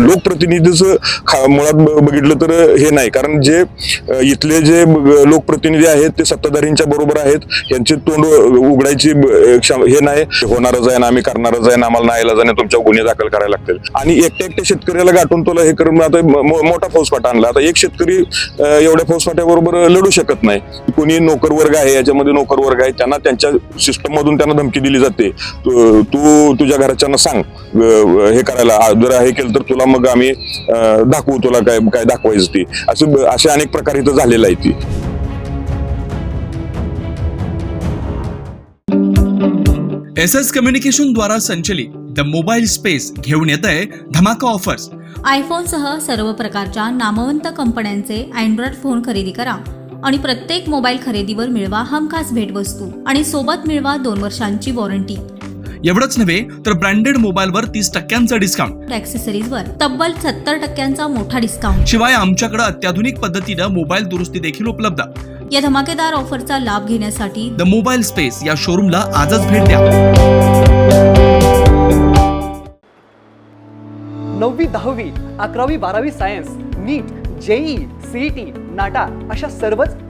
लोकप्रतिनिधीचं खा- मुळात बघितलं तर हे नाही. कारण जे इथले जे लोकप्रतिनिधी आहेत ते सत्ताधारींच्या बरोबर आहेत. यांचे तोंड उघडायची हे नाही. होणारच आहे ना आम्ही करणारच आहे ना आम्हाला नाही जाणे तुमच्या गुन्हे दाखल करायला लागतील. आणि एकट्या एकट्या शेतकऱ्याला गाठून तुला हे करून आता मोठा फौजफाटा आणला. आता एक शेतकरी एवढ्या फौजफाट्याबरोबर लढू शकत नाही. कोणी नोकर वर्ग आहे याच्यामध्ये नोकर वर्ग आहे त्यांना त्यांच्या सिस्टम मधून त्यांना धमकी दिली जाते. तू तुझ्या घरच्यांना सांग हे करायला. जर हे केलं तर तुला मग आम्ही दाखवू तुला काय काय दाखवायचं ती. असं असे अनेक प्रकार इथं झालेलं आहे ती. एस एस कम्युनिकेशन द्वारा संचलित द मोबाईल स्पेस घेऊन येत आहे धमाका ऑफर्स. आयफोनसह सर्व प्रकारच्या नामवंत कंपन्यांचे अँड्रॉइड फोन खरेदी करा आणि प्रत्येक मोबाईल खरेदीवर मिळवा हमखास भेटवस्तू आणि सोबत मिळवा दोन वर्षांची वॉरंटी. एवढंच नव्हे तर ब्रँडेड मोबाईलवर तीस टक्क्यांचा डिस्काउंट ॲक्सेसरीजवर तब्बल सत्तर टक्क्यांचा मोठा डिस्काउंट शिवाय आमच्याकडे अत्याधुनिक पद्धतीनं मोबाईल दुरुस्ती देखील उपलब्ध. या धमाकेदार ऑफरचा लाभ घेण्यासाठी द मोबाईल स्पेस या शोरूमला आजच भेट द्या. नववी दहावी अकरावी बारावी science NEET JEE CET NATA अशा सर्वच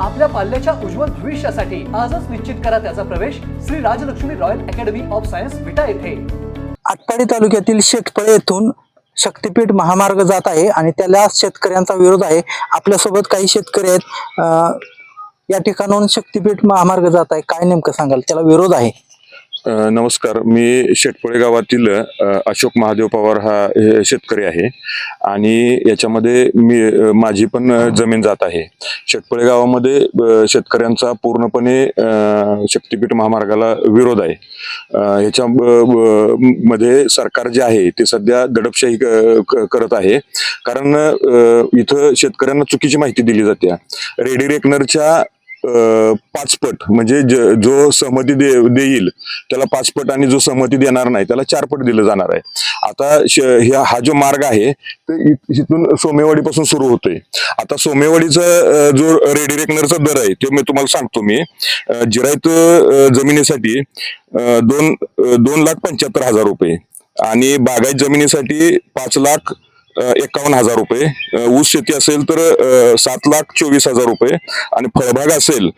आपल्या पाल्याच्या उज्ज्वल भविष्यासाठी आजच निश्चित करा त्याचा प्रवेश Shri Rajlakshmi royal academy of science Vita येथे. आटपाडी तालुक्यातील शेतपळे येथून शक्तीपीठ महामार्ग जात आहे आणि त्याला शेतकऱ्यांचा विरोध आहे. आपल्यासोबत काही शेतकरी आहेत. या ठिकाणाहून शक्तीपीठ महामार्ग जात आहे. काय नेमकं सांगाल? त्याला विरोध आहे. नमस्कार. मी शेटपळे गावातील अशोक महादेव पवार हा शेतकरी आहे. आणि याच्यामध्ये मी माझी पण जमीन जात आहे. शेटपळे गावामध्ये शेतकऱ्यांचा पूर्णपणे शक्तीपीठ महामार्गाला विरोध आहे. ह्याच्या मध्ये सरकार जे आहे ते सध्या दडपशाही क- करत आहे. कारण इथं शेतकऱ्यांना चुकीची माहिती दिली जाते. रेडी रेकनरच्या पाचपट. म्हणजे ज- जो सहमती दे देईल त्याला पाचपट आणि जो सहमती देणार नाही त्याला चारपट दिलं जाणार आहे. आता श- ह्या हा जो मार्ग आहे तो इथून सोमेवाडीपासून सुरू होतोय. आता सोमेवाडीचा जो रेडिरेकनरचा दर आहे ते मी तुम्हाला सांगतो मी. जिरायत जमिनीसाठी दोन दोन लाख पंच्याहत्तर हजार रुपये. आणि बागायत जमिनीसाठी पाच लाख एकावन्न हजार रुपये. ऊस शेती असेल तर सात लाख चोवीस हजार रुपये. आणि फळबाग असेल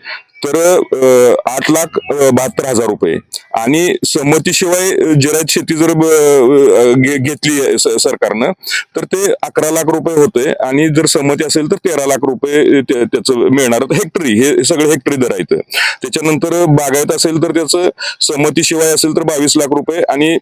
तर आठ लाख बहात्तर हजार रुपये. आणि संमतीशिवाय जिरायत शेती जर घेतली आहे सरकारनं तर ते अकरा लाख रुपये होते. आणि जर संमती असेल तर तेरा लाख रुपये त्याचं मिळणार. हेक्टरी हे सगळे हेक्टरी दर आहेत. त्याच्यानंतर बागायत असेल तर त्याचं संमतीशिवाय असेल तर बावीस लाख रुपये आणि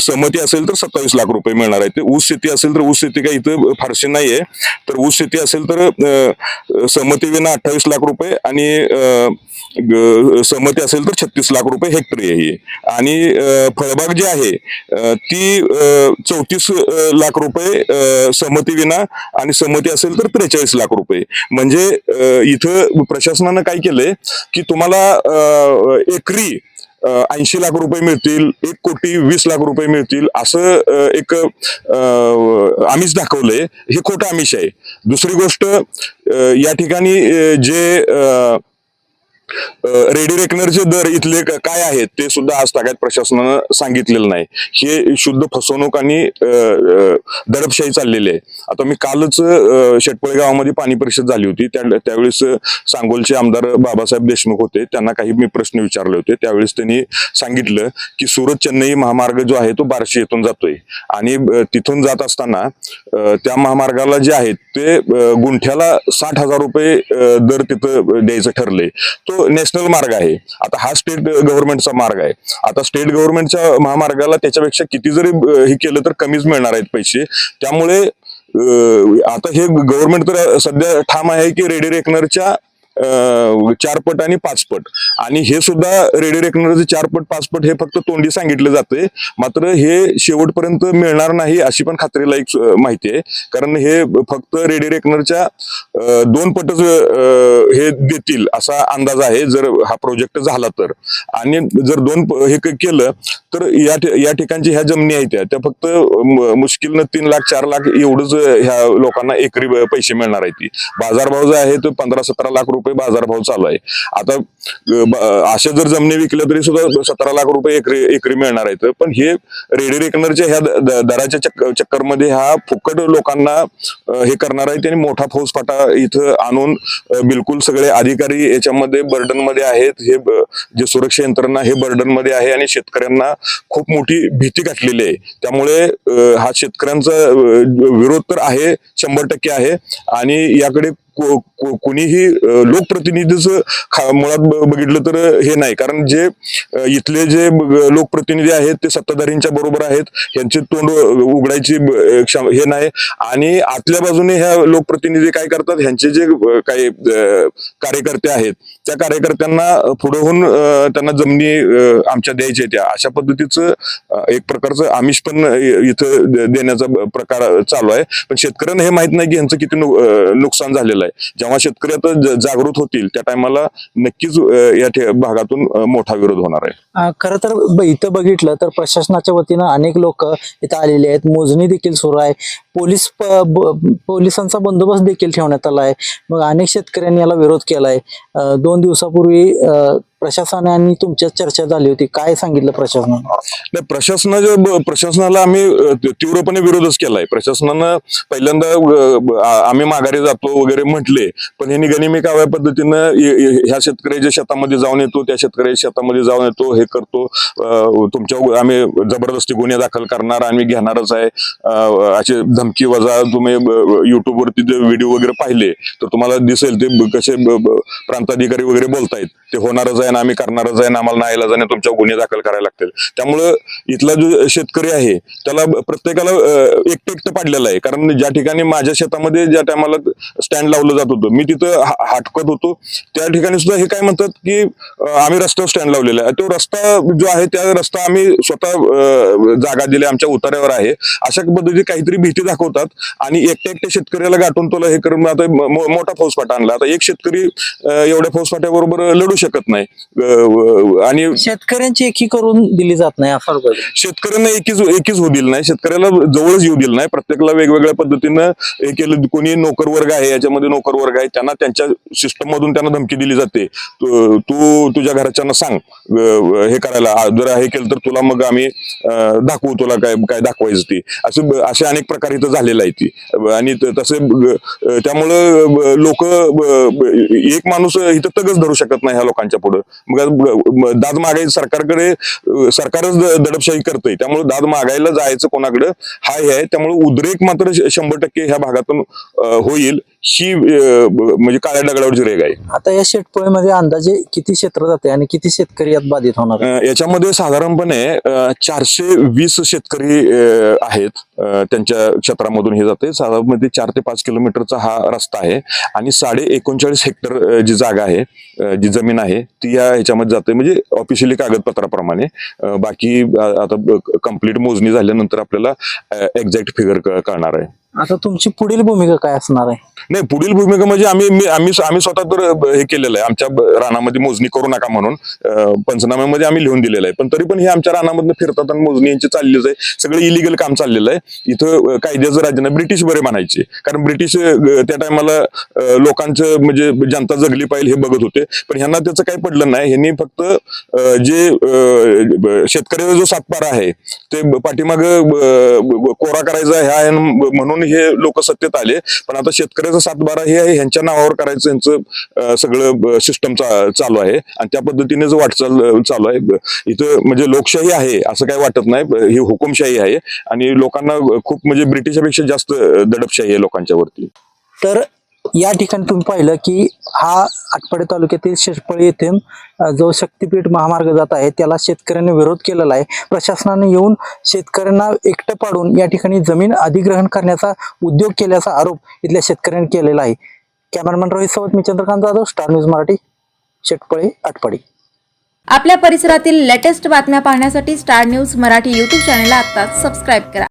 संमती असेल तर सत्तावीस लाख रुपये मिळणार आहे ते ऊस शेती असेल तर ऊस शेती काही इथं फारशी नाहीये. तर ऊस शेती असेल तर संमतीविना विना अठ्ठावीस लाख रुपये आणि आणि सहमती असेल तर छत्तीस लाख रुपये हेक्टरी आहे आणि फळबाग जी आहे ती चौतीस लाख रुपये अ, विना आणि सहमती असेल तर त्रेचाळीस लाख रुपये. म्हणजे इथं प्रशासनानं काय केलंय की तुम्हाला एकरी ऐंशी लाख रुपये मिळतील एक कोटी वीस लाख रुपये मिळतील असं एक अ, आमिष दाखवलंय हे खोटं आमिष आहे. दुसरी गोष्ट या ठिकाणी जे अ, रेडी रेकनरचे दर इथले काय आहेत ते सुद्धा आज ताकद प्रशासनानं सांगितलेलं नाही. हे शुद्ध फसवणूक आणि दडपशाही चाललेली आहे. आता मी कालच शेटपळे गावामध्ये पाणी परिषद झाली होती. त्यावेळेस सांगोलचे आमदार बाबासाहेब देशमुख होते. त्यांना काही मी प्रश्न विचारले होते. त्यावेळेस त्यांनी सांगितलं की सुरत चेन्नई महामार्ग जो आहे तो बार्शी येथून जातोय. आणि तिथून जात असताना त्या महामार्गाला जे आहेत ते गुंठ्याला साठ हजार रुपये दर तिथं द्यायचं ठरलंय. तो नॅशनल मार्ग आहे. आता हा स्टेट गव्हर्नमेंटचा मार्ग आहे. आता स्टेट गव्हर्नमेंटच्या महामार्गाला त्याच्यापेक्षा किती जरी हे केलं तर कमीच मिळणार आहेत पैसे. त्यामुळे आता हे गव्हर्नमेंट तर सध्या ठाम आहे की रेडी रेकनरच्या चारपट आणि पाचपट आणि हे सुद्धा रेडी रेकनरचे चारपट पाचपट हे फक्त तोंडी सांगितलं जाते. मात्र हे शेवटपर्यंत मिळणार नाही अशी पण खात्रीला एक माहिती आहे. कारण हे फक्त रेडी रेकनरच्या दोन पटच हे देतील असा अंदाज आहे जर हा प्रोजेक्ट झाला तर. आणि जर दोन हे केलं तर या या ठिकाणची ह्या जमिनी आहेत त्या. त्या फक्त मुश्किलनं तीन लाख चार लाख एवढंच ह्या लोकांना एकरी पैसे मिळणार आहेत ती. बाजारभाव जो आहे तो पंधरा सतरा लाख रुपये बाजारभाव चालू आहे. आता अशा जर जमिनी विकल्या तरी सुद्धा सतरा लाख रुपये एकरी एकरी मिळणार आहेत. पण हे रेडी रेकनरच्या ह्या दराच्या चक्कर चक्करमध्ये हा फुकट लोकांना हे करणार आहे त्यांनी मोठा फौजफाटा इथं आणून बिलकुल सगळे अधिकारी याच्यामध्ये बर्डनमध्ये आहेत. हे जे सुरक्षा यंत्रणा हे बर्डनमध्ये आहे आणि शेतकऱ्यांना खूप मोठी भीती घातलेली आहे. त्यामुळे हा शेतकऱ्यांचा विरोध तर आहे शंभर टक्के आहे. आणि याकडे कोणीही लोकप्रतिनिधीचं लोकप्रतिनिधीच खा- मुळात बघितलं तर हे नाही. कारण जे इथले जे लोकप्रतिनिधी आहेत ते सत्ताधारींच्या बरोबर आहेत. यांचे तोंड उघडायची क्षम- हे नाही. आणि आतल्या बाजूने ह्या लोकप्रतिनिधी काय करतात? ह्यांचे जे काही अ, कार्यकर्ते आहेत त्या कार्यकर्त्यांना पुढे होऊन त्यांना जमिनी आमच्या द्यायच्या त्या अशा पद्धतीचं एक प्रकारचं आमिष पण इथं देण्याचा प्रकार चालू आहे. पण शेतकऱ्यांना हे माहीत नाही की ह्यांचं किती नुकसान झालेलं आहे. जेव्हा शेतकरी आता जागृत होतील त्या टायमाला नक्कीच या भागातून मोठा विरोध होणार आहे. खर खरं तर इथं बघितलं तर प्रशासनाच्या वतीनं अनेक लोक इथं आलेले आहेत. मोजणी देखील सुरू आहे. पोलीस पोलिसांचा बंदोबस्त देखील ठेवण्यात आला आहे. मग अनेक शेतकऱ्यांनी याला विरोध केला आहे दोन दिवसापूर्वी प्रशासनाने तुमच्या चर्चा झाली होती. काय सांगितलं प्रशासनाने? नाही प्रशासनाच्या प्रशासनाला आम्ही तीव्रपणे विरोधच केलाय. प्रशासनानं पहिल्यांदा आम्ही माघारी जातो वगैरे म्हटले पण हे गनिमी काव्या पद्धतीनं ह्या शेतकऱ्याच्या शेतामध्ये जाऊन येतो त्या शेतकऱ्याच्या शेतामध्ये जाऊन येतो हे करतो. तुमच्या आम्ही जबरदस्ती गुन्हे दाखल करणार आम्ही घेणारच आहे. असे धमकी वजा तुम्ही युट्यूबवरती जे व्हिडिओ वगैरे पाहिले तर तुम्हाला दिसेल ते कसे प्रांताधिकारी वगैरे बोलतायत. ते होणारच आहे ना आम्ही करणारच आहे ना आम्हाला नाही जाणे तुमच्या गुन्हे दाखल करायला लागतील. त्यामुळं इथला जो शेतकरी आहे त्याला प्रत्येकाला अं, एकटं एकटं पाडलेलं आहे. कारण ज्या ठिकाणी माझ्या शेतामध्ये ज्या टायमाला स्टँड लावलं जात होतं मी तिथं हाटकत होतो. त्या ठिकाणी सुद्धा हे काय म्हणतात की आम्ही रस्त्यावर स्टँड लावलेला आहे. तो रस्ता जो आहे त्या रस्ता आम्ही स्वतः जागा दिली आमच्या उतार्यावर आहे. अशा पद्धतीची काहीतरी भीती दाखवतात आणि एकट्या एकट्या शेतकऱ्याला गाठून तुला हे करून आता मोठा फौजफाटा आणला. आता एक शेतकरी एवढ्या फौजफाट्याबरोबर लढू शकत नाही. आणि शेतकऱ्यांची एकी करून दिली जात नाही. शेतकऱ्यांना एकीच एकीच होऊ दिलं नाही. शेतकऱ्याला जवळच येऊ दिलं नाही. प्रत्येकाला वेगवेगळ्या पद्धतीनं हे केलं. कोणी नोकर वर्ग आहे याच्यामध्ये नोकर वर्ग आहे. त्यांना त्यांच्या सिस्टम मधून त्यांना धमकी दिली जाते. तू तुझ्या घरच्यांना सांग हे करायला. जर हे केलं तर तुला मग आम्ही दाखवू तुला काय काय दाखवायचं ती. असे असे अनेक प्रकार इथं झालेले आहे ती. आणि तसे त्यामुळं लोक एक माणूस इथं तगच धरू शकत नाही ह्या लोकांच्या पुढं. मग दाद मागायचं सरकारकडे सरकारच दडपशाही करतंय. त्यामुळे दाद मागायला जायचं कोणाकडं? हा हे आहे त्यामुळे उद्रेक मात्र शंभर टक्के ह्या भागातून होईल. ही म्हणजे काळ्या दगडावरची रेग आहे. आता या शेतपळीमध्ये अंदाजे किती क्षेत्र जाते आणि किती शेतकरी यात बाधित होणार? याच्यामध्ये साधारणपणे चारशे वीस शेतकरी आहेत. त्यांच्या क्षेत्रामधून हे जाते. साधारणमध्ये चार ते पाच किलोमीटरचा हा रस्ता आहे. आणि साडे एकोणचाळीस हेक्टर जी जागा आहे जी जमीन आहे ती या ह्याच्यामध्ये जाते. म्हणजे ऑफिशियली कागदपत्राप्रमाणे. बाकी आता कंप्लीट मोजणी झाल्यानंतर आपल्याला एक्झॅक्ट फिगर कळणार आहे. आता तुमची पुढील भूमिका काय असणार आहे? नाही पुढील भूमिका म्हणजे आम्ही मी- आम्ही आम्ही स्वतः तर हे केलेलं आहे. आमच्या ब- रानामध्ये मोजणी करू नका म्हणून. पंचनाम्यामध्ये आम्ही लिहून दिलेलं आहे. पण तरी पण हे आमच्या रानामधनं फिरतात आणि मोजणी यांची चाललीच आहे. सगळं इलिगल काम चाललेलं आहे. इथं कायद्याचं राज्य नाही ब्रिटिश बरे म्हणायचे. कारण ब्रिटिश त्या टायमाला लोकांचं म्हणजे जनता जगली पाहिजे हे बघत होते. पण ह्यांना त्याचं काही पडलं नाही. ह्यांनी फक्त जे ब- शेतकऱ्याचा जो सातबारा आहे ते पाठीमाग कोरा करायचा ह्या म्हणून हे हे लोक सत्तेत आले. पण आता शेतकऱ्याचा सातबारा हे आहे ह्यांच्या नावावर करायचं यांचं सगळं सिस्टम चालू आहे. आणि त्या पद्धतीने जो वाटचाल चालू आहे इथं म्हणजे लोकशाही आहे असं काही वाटत नाही ही हुकुमशाही आहे. आणि लोकांना खूप म्हणजे ब्रिटिशापेक्षा जास्त दडपशाही आहे लोकांच्या वरती. तर या ठिकाणी तुम्ही पाहिलं की हा आटपाडी तालुक्यातील शेषपळी येथे जो शक्तीपीठ महामार्ग जात आहे त्याला शेतकऱ्यांनी विरोध केलेला आहे. प्रशासनाने येऊन शेतकऱ्यांना एकटं पाडून या ठिकाणी जमीन अधिग्रहण करण्याचा उद्योग केल्याचा आरोप इथल्या शेतकऱ्यांनी केलेला आहे. कॅमेरामॅन रोहित सोबत मी चंद्रकांत जाधव स्टार न्यूज मराठी शेटपळे आटपाडी. आपल्या परिसरातील लेटेस्ट बातम्या पाहण्यासाठी star news Marathi YouTube channel आत्ताच सबस्क्राईब करा.